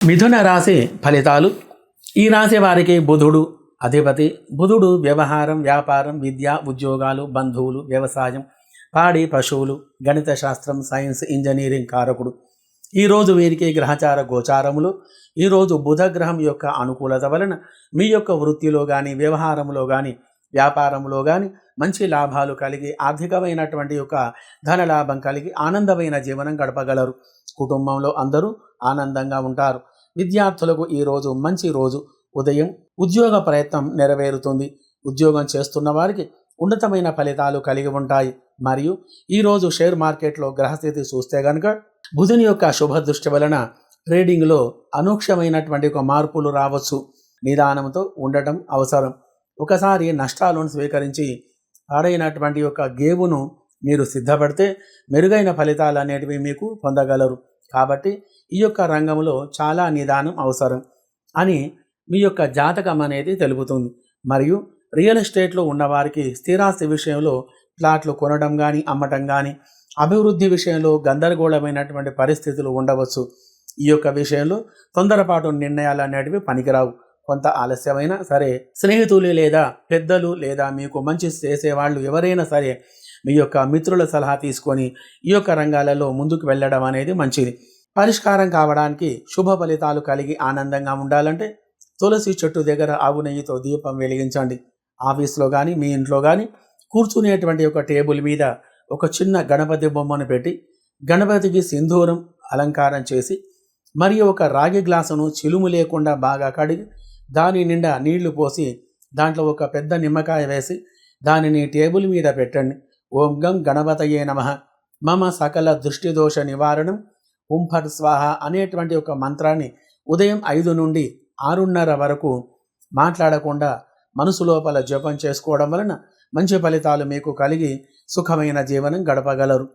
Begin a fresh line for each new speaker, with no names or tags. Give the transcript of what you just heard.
మిథున రాశి ఫలితాలు. ఈ రాశి వారికి బుధుడు అధిపతి. బుధుడు వ్యవహారం వ్యాపారం విద్య ఉద్యోగాలు బంధువులు వ్యవసాయం పాడి పశువులు గణిత శాస్త్రం సైన్స్ ఇంజనీరింగ్ కారకుడు. ఈరోజు వీరికి గ్రహచార గోచారములు. ఈరోజు బుధ గ్రహం యొక్క అనుకూలత వలన మీ యొక్క వృత్తిలో కానీ వ్యవహారంలో కానీ వ్యాపారంలో కానీ మంచి లాభాలు కలిగి ఆర్థికమైనటువంటి యొక్క ధన లాభం కలిగి ఆనందమైన జీవనం గడపగలరు. కుటుంబంలో అందరూ ఆనందంగా ఉంటారు. విద్యార్థులకు ఈరోజు మంచి రోజు ఉదయం ఉద్యోగ ప్రయత్నం నెరవేరుతుంది. ఉద్యోగం చేస్తున్న వారికి ఉన్నతమైన ఫలితాలు కలిగి ఉంటాయి. మరియు ఈరోజు షేర్ మార్కెట్లో గ్రహస్థితి చూస్తే కనుక బుధుని యొక్క శుభదృష్టి వలన ట్రేడింగ్లో అనూక్షమైనటువంటి ఒక మార్పులు రావచ్చు. నిదానంతో ఉండటం అవసరం. ఒకసారి నష్టాలను స్వీకరించి పాడైనటువంటి యొక్క గేవును మీరు సిద్ధపడితే మెరుగైన ఫలితాలు అనేటివి మీకు పొందగలరు. కాబట్టి ఈ యొక్క రంగంలో చాలా నిదానం అవసరం అని మీ యొక్క జాతకం అనేది తెలుపుతుంది. మరియు రియల్ ఎస్టేట్లో ఉన్నవారికి స్థిరాస్తి విషయంలో ప్లాట్లు కొనడం కానీ అమ్మటం కానీ అభివృద్ధి విషయంలో గందరగోళమైనటువంటి పరిస్థితులు ఉండవచ్చు. ఈ యొక్క విషయంలో తొందరపాటు నిర్ణయాలు అనేటివి పనికిరావు. కొంత ఆలస్యమైనా సరే స్నేహితులు లేదా పెద్దలు లేదా మీకు మంచి చేసేవాళ్ళు ఎవరైనా సరే మీ యొక్క మిత్రుల సలహా తీసుకొని ఈ యొక్క రంగాలలో ముందుకు వెళ్ళడం అనేది మంచిది. పరిష్కారం కావడానికి శుభ ఫలితాలు కలిగి ఆనందంగా ఉండాలంటే తులసి చెట్టు దగ్గర ఆవు నెయ్యితో దీపం వెలిగించండి. ఆఫీస్లో కానీ మీ ఇంట్లో కానీ కూర్చునేటువంటి ఒక టేబుల్ మీద ఒక చిన్న గణపతి బొమ్మను పెట్టి గణపతికి సింధూరం అలంకారం చేసి మరియు ఒక రాగి గ్లాసును చిలుము లేకుండా బాగా కడిగి దాని నిండా నీళ్ళు పోసి దాంట్లో ఒక పెద్ద నిమ్మకాయ వేసి దానిని టేబుల్ మీద పెట్టండి. ఓం గం గణపతయే నమ. మమ సకల దృష్టి దోష నివారణం. ఓం ఫట్ స్వాహ అనేటువంటి ఒక మంత్రాన్ని ఉదయం ఐదు నుండి ఆరున్నర వరకు మాట్లాడకుండా మనసు లోపల జపం చేసుకోవడం వలన మంచి ఫలితాలు మీకు కలిగి సుఖమైన జీవనం గడపగలరు.